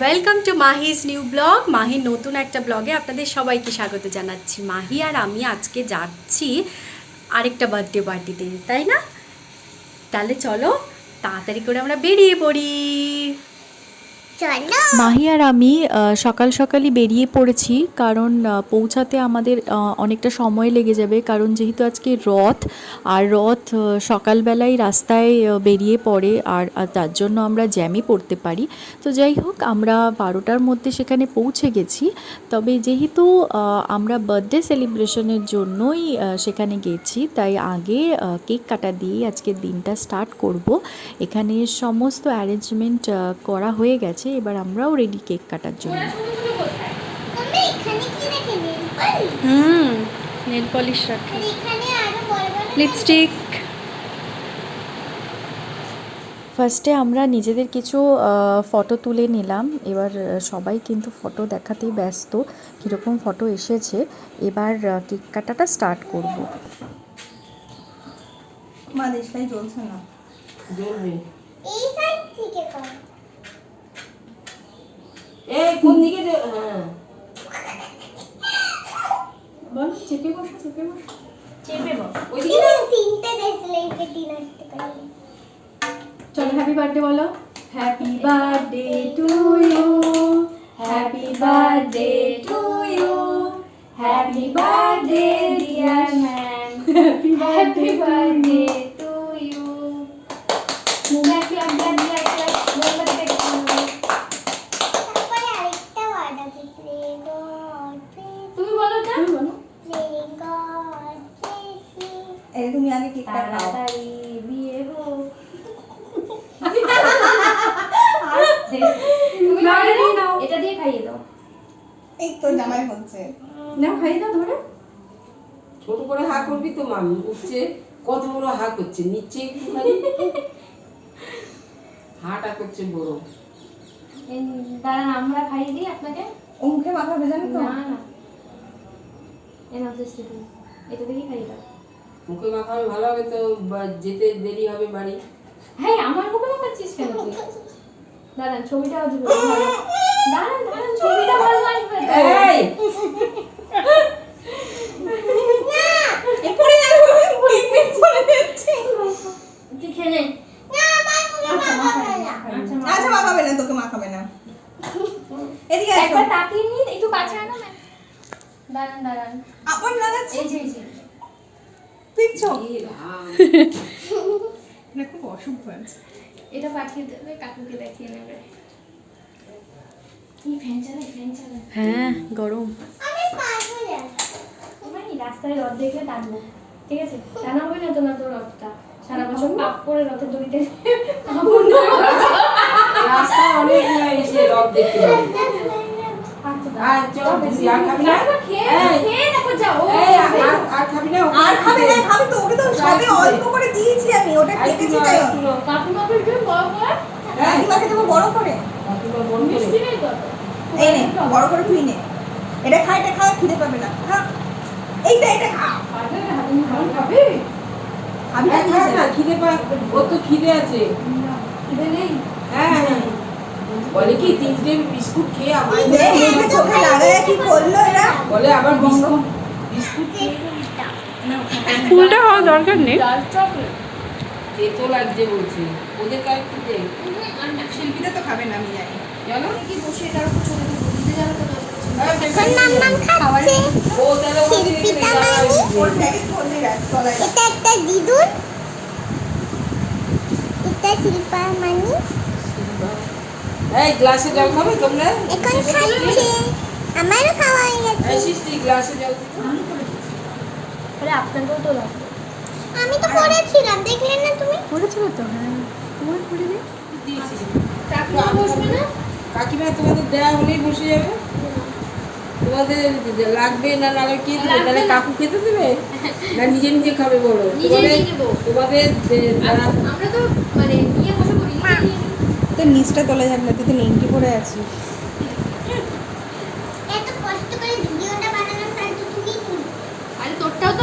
Welcome to Mahi's new blog মাহির নতুন একটা ব্লগে আপনাদের সবাইকে স্বাগত জানাচ্ছি। মাহি আর আমি আজকে যাচ্ছি আরেকটা বার্থডে পার্টিতে তাই না? তাহলে চলো, তাড়াতাড়ি করে আমরা বেরিয়ে পড়ি। মাহি আর আমি সকাল সকালই বেরিয়ে পড়েছি, কারণ পৌঁছাতে আমাদের অনেকটা সময় লেগে যাবে, কারণ যেহেতু আজকে রথ, আর রথ সকালবেলায় রাস্তায় বেরিয়ে পড়ে, আর তার জন্য আমরা জ্যামে পড়তে পারি। তো যাই হোক, আমরা বারোটার মধ্যে সেখানে পৌঁছে গেছি, তবে যেহেতু আমরা বার্থডে সেলিব্রেশনের জন্যই সেখানে গেছি, তাই আগে কেক কাটা দিয়ে আজকের দিনটা স্টার্ট করব। এখানে সমস্ত অ্যারেঞ্জমেন্ট করা হয়ে গেছে এবার আমরাও রেডি কেক কাটার জন্য। হুম নেল পলিশ রাখে। লিপস্টিক ফার্স্টে আমরা নিজেদের কিছু ফটো তুলে নিলাম। এবার সবাই কিন্তু ফটো দেখাতেই ব্যস্ত। কীরকম ফটো এসেছে এবার কেক কাটাটা স্টার্ট করব। মা দেশটাই জ্বলছে না। জ্বলবে এই সাইড থেকে কর। এই কোন দিকে হ্যাঁ। বল চেপে বসো চেপে বসো। চেপে বস। ওইদিকে এই তিনটে দেশলাইকে দিন আসতে পারি চলো হ্যাপি বার্থডে বলো। Happy birthday to you happy birthday to you happy birthday dear ma'am happy birthday birthday to you black black black black black মোমবাতি দেখো তারপরে আরেকটা ওয়ার্ড আছে প্লে গড তুমি বলো না তুমি বলো প্লে গড এই তুমি আগে কেকটা খাও। তাড়াতাড়ি বিয়ে হোক। এটা দিয়ে খাইয়ে দাও। এই তো জামাই হচ্ছে। নাও খাইয়ে দাও ধরে। ছোট করে হা করবি তো মামি উঠছে কত বড় হা করছে নিচে হাটা করছে বড়। দাঁড়ান আমরা খাইয়ে দিই আপনাকে। ও মুখে মাথা ভেজানো তো? না না। এ এটা। এটা দেখি খাইয়ে দাও। মুখে মাখাবে ভালো হবে তো যেতে দেরি হবে বাড়ি? হ্যাঁ আমার মুখে মাখাচ্ছিস কেন তুই? দাঁড়ান ছবিটা আসবে ভালো দাঁড়ান দাঁড়ান ছবিটা ভালো আসবে এই মাখাবে না আচ্ছা মা মাখাবে না। তোকে মাখাবে না। এদিকে একবার তাকিয়ে নি একটু কাছে আনো না। দাঁড়ান দাঁড়ান। আপন লাগাচ্ছি। এই যে এই যে। দেখছ? না খুব অশুভ আছে। এটা পাঠিয়ে দেবে কাকুকে দেখিয়ে নেবে। কি ফ্যান চালাই ফ্যান চালাই হ্যাঁ গরম। আমি পারব না। রাস্তায় রথ দেখলে টানবো ঠিক আছে টানা হবে না তো না তোর রথটা? সারা বছর পাপ করে রথের দড়িতে রাস্তা অনেক এসে রথ দেখতে পাবি আচ্ছা, আর চল খেয়ে খেয়ে দেখো যাও। আর- খাবি না? আর খাবে না খাবে তো ওকে তো সবে অল্প করে দিয়েছি আমি ওটা খেতেছি তাই। একটু নাও। কাকু কাকু একটু বড় করে। কাকিমাকে দেবো বড় করে। এই নে বড় করে তুই নে। এটা খা এটা খা খিদে পাবে না। খা। এইটা এটা খা। খাবে খাবি? হ্যাঁ, না খা না, খিদে পা ওর তো খিদে আছে। খিদে নেই। হ্যাঁ হ্যাঁ। বলে কি তিনটে বিস্কুট খেয়ে আমার চোখে লাগায় কি করল এরা? বলে আবার বিস্কুট। ফুলটা। হওয়া দরকার নেই। তেতো লাগছে বলছে। ওদের কার একটু দে শিল্পীটা তো খাবে না আমি জানি। কি বসে উপর দিতে তো। এটা একটা দিদুন? এটা শিল্পা। মানি এই গ্লাসে জল খাবে তোমরা? এখন খাচ্ছে। আমারও খাওয়া হয়ে গেছে। এই সৃষ্টি গ্লাসে জল আরে আপনাকেও তো লাগবে। আমি তো পড়েছিলাম দেখলেন না তুমি? করেছিল তো হ্যাঁ। তোমার করে দে দিয়েছি। কাকিমা বসবে না? কাকিমা তোমাদের দেয়া হলেই বসে যাবে। তোমাদের লাগবে না নাহলে কে দেবে? তাহলে কাকু খেতে দেবে? না নিজে নিজে খাবে বলো? নিজে তোমাদের নিজে তোমাদের আমরা তো মানে নিয়ে বসে পড়ি। নিচটা তোলা যাবে না তুই তো নেংটি পরে আছিস।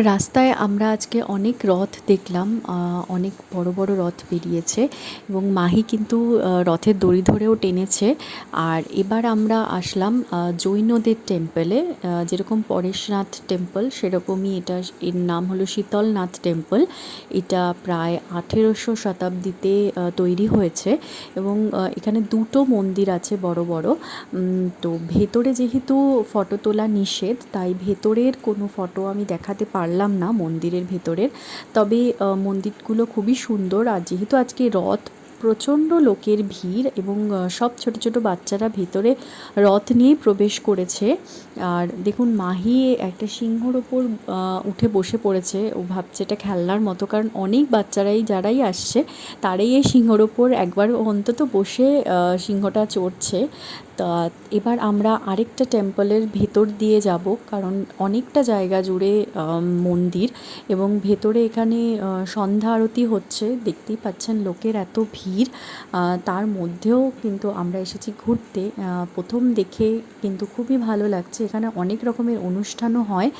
রাস্তায় আমরা আজকে অনেক রথ দেখলাম অনেক বড় বড় রথ বেরিয়েছে এবং মাহি কিন্তু রথের দড়ি ধরেও টেনেছে। আর এবার আমরা আসলাম জৈনদের টেম্পলে যেরকম পরেশনাথ টেম্পল সেরকমই এটা এর নাম হলো শীতলনাথ টেম্পল এটা প্রায় আঠেরোশো শতাব্দীতে তৈরি হয়েছে এবং এখানে দুটো মন্দির আছে বড় বড়। তো ভেতরে যেহেতু ফটো তোলা নিষেধ, তাই ভেতরের কোনো ফটো আমি দেখাতে পারলাম না মন্দিরের ভেতরের। তবে মন্দিরগুলো খুবই সুন্দর আর যেহেতু আজকে রথ, প্রচণ্ড লোকের ভিড় এবং সব ছোট ছোট বাচ্চারা ভেতরে রথ নিয়ে প্রবেশ করেছে। আর দেখুন, মাহি একটা সিংহর ওপর উঠে বসে পড়েছে। ও ভাবছে এটা খেলনার মতো, কারণ অনেক বাচ্চারাই, যারাই আসছে, তারাই এই সিংহর ওপর একবার অন্তত বসে সিংহটা চড়ছে। তা এবার আমরা আরেকটা টেম্পলের ভেতর দিয়ে যাব, কারণ অনেকটা জায়গা জুড়ে মন্দির এবং ভেতরে এখানে সন্ধ্যা আরতি হচ্ছে। দেখতেই পাচ্ছেন লোকের এত ভিড়। তার মধ্যেও কিন্তু আমরা এসেছি ঘুরতে। প্রথম দেখে কিন্তু খুবই ভালো লাগছে। এখানে অনেক রকমের অনুষ্ঠানও হয়।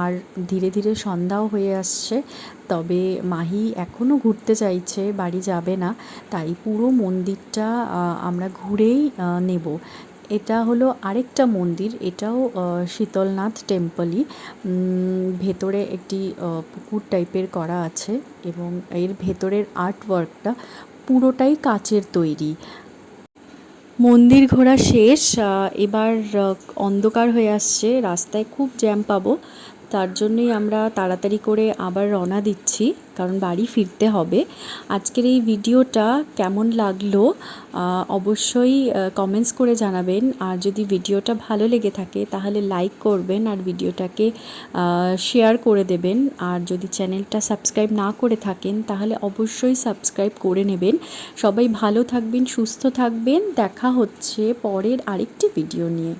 আর ধীরে ধীরে সন্ধ্যাও হয়ে আসছে। তবে মাহি এখনও ঘুরতে চাইছে, বাড়ি যাবে না, তাই পুরো মন্দিরটা আমরা ঘুরেই নেব। এটা হলো আরেকটা মন্দির, এটাও শীতলনাথ টেম্পলই ভেতরে একটি পুকুর টাইপের করা আছে এবং এর ভেতরের আর্ট ওয়ার্কটা পুরোটাই কাচের তৈরি। মন্দির ঘোরা শেষ এবার অন্ধকার হয়ে আসছে, রাস্তায় খুব জ্যাম পাবো। তার জন্যই আমরা তাড়াতাড়ি করে আবার রওনা দিচ্ছি, কারণ বাড়ি ফিরতে হবে। আজকের এই ভিডিওটা কেমন লাগল অবশ্যই কমেন্টস করে জানাবেন। আর যদি ভিডিওটা ভালো লেগে থাকে, তাহলে লাইক করবেন আর ভিডিওটাকে শেয়ার করে দেবেন। আর যদি চ্যানেলটা সাবস্ক্রাইব না করে থাকেন, তাহলে অবশ্যই সাবস্ক্রাইব করে নেবেন। সবাই ভালো থাকবেন, সুস্থ থাকবেন। দেখা হচ্ছে পরের আরেকটি ভিডিও নিয়ে।